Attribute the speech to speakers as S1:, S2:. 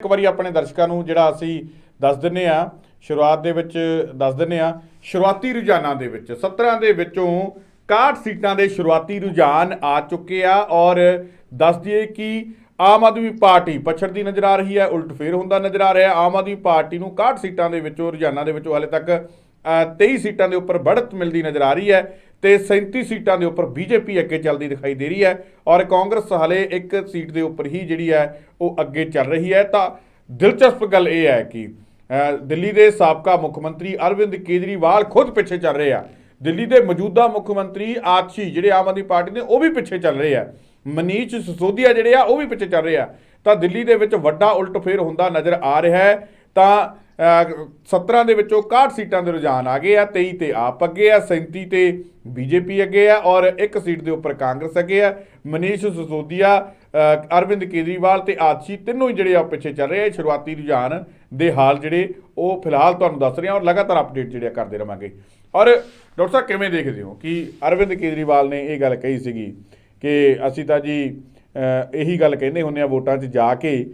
S1: ਇੱਕ ਵਾਰੀ ਆਪਣੇ ਦਰਸ਼ਕਾਂ ਨੂੰ ਜਿਹੜਾ ਅਸੀਂ ਦੱਸ ਦਿੰਨੇ ਆ, ਸ਼ੁਰੂਆਤ ਦੇ ਵਿੱਚ ਦੱਸ ਦਿੰਨੇ ਆ, ਸ਼ੁਰੂਆਤੀ ਰੁਝਾਨਾਂ ਦੇ ਵਿੱਚ 17 ਦੇ ਵਿੱਚੋਂ 61 ਸੀਟਾਂ ਦੇ ਸ਼ੁਰੂਆਤੀ ਰੁਝਾਨ ਆ ਚੁੱਕੇ ਆ ਔਰ ਦੱਸ ਦਈਏ ਕਿ ਆਮ ਆਦਮੀ ਪਾਰਟੀ ਪਛੜਦੀ ਨਜ਼ਰ ਆ ਰਹੀ ਹੈ ਉਲਟ ਫੇਰ ਹੁੰਦਾ ਨਜ਼ਰ ਆ ਰਿਹਾ ਆਮ ਆਦਮੀ ਪਾਰਟੀ ਨੂੰ 61 ਸੀਟਾਂ ਦੇ ਵਿੱਚੋਂ ਰੁਝਾਨਾਂ ਦੇ ਵਿੱਚੋਂ ਹਾਲੇ ਤੱਕ ਅ, 23 ਸੀਟਾਂ ਦੇ ਉੱਪਰ ਬੜਤ ਮਿਲਦੀ ਨਜ਼ਰ ਆ ਰਹੀ ਹੈ ਤੇ 37 ਸੀਟਾਂ ਦੇ ਉੱਪਰ ਬੀਜੇਪੀ ਅੱਗੇ ਚੱਲਦੀ ਦਿਖਾਈ ਦੇ ਰਹੀ ਹੈ ਔਰ ਕਾਂਗਰਸ ਹਾਲੇ ਇੱਕ ਸੀਟ ਦੇ ਉੱਪਰ ਹੀ ਜਿਹੜੀ ਹੈ ਉਹ ਅੱਗੇ ਚੱਲ ਰਹੀ ਹੈ। ਤਾਂ ਦਿਲਚਸਪ ਗੱਲ ਇਹ ਹੈ ਕਿ ਦਿੱਲੀ ਦੇ ਸਾਬਕਾ ਮੁੱਖ ਮੰਤਰੀ ਅਰਵਿੰਦ ਕੇਜਰੀਵਾਲ ਖੁਦ ਪਿੱਛੇ ਚੱਲ ਰਹੇ ਆ। ਦਿੱਲੀ ਦੇ ਮੌਜੂਦਾ ਮੁੱਖ ਮੰਤਰੀ ਆਤਸ਼ੀ ਜਿਹੜੇ ਆਮ ਆਦਮੀ ਪਾਰਟੀ ਦੇ, ਉਹ ਵੀ ਪਿੱਛੇ ਚੱਲ ਰਹੇ ਆ। ਮਨੀਸ਼ ਸਿਸੋਦੀਆ ਜਿਹੜੇ ਆ, ਉਹ ਵੀ ਪਿੱਛੇ ਚੱਲ ਰਹੇ ਆ। ਤਾਂ ਦਿੱਲੀ ਦੇ ਵਿੱਚ ਵੱਡਾ ਉਲਟ ਫੇਰ ਹੁੰਦਾ ਨਜ਼ਰ ਆ ਰਿਹਾ ਹੈ। ਤਾਂ 17 ਦੇ ਵਿੱਚੋਂ 61 ਸੀਟਾਂ ਦੇ ਰੁਝਾਨ ਆ ਗਏ ਆ 23 ਤੇ ਆਪ ਅੱਗੇ ਆ 37 ਤੇ ਬੀਜੇਪੀ ਅੱਗੇ ਆ ਔਰ ਇੱਕ ਸੀਟ ਦੇ ਉੱਪਰ ਕਾਂਗਰਸ ਅੱਗੇ ਆ। ਮਨੀਸ਼ ਸਿਸੋਦੀਆ ਅਰਵਿੰਦ ਕੇਜਰੀਵਾਲ ਤੇ ਆਦਸ਼ੀ ਤਿੰਨੋਂ ਹੀ ਜਿਹੜੇ ਆ ਉਹ ਪਿੱਛੇ ਚੱਲ ਰਹੇ ਆ। ਸ਼ੁਰੂਆਤੀ ਰੁਝਾਨ ਦੇ ਹਾਲ ਜਿਹੜੇ ਉਹ ਫਿਲਹਾਲ ਤੁਹਾਨੂੰ ਦੱਸ ਰਹੇ ਆ ਔਰ ਲਗਾਤਾਰ ਅਪਡੇਟ ਜਿਹੜੇ ਆ ਕਰਦੇ ਰਵਾਂਗੇ। ਔਰ ਡਾਕਟਰ ਸਾਹਿਬ, ਕਿਵੇਂ ਦੇਖਦੇ ਹੋ ਕਿ ਅਰਵਿੰਦ ਕੇਜਰੀਵਾਲ ਨੇ ਇਹ ਗੱਲ ਕਹੀ ਸੀਗੀ ਕਿ ਅਸੀਂ ਤਾਂ ਜੀ ਇਹੀ ਗੱਲ ਕਹਿੰਦੇ ਹੁੰਦੇ ਆ ਵੋਟਾਂ 'ਚ ਜਾ ਕੇ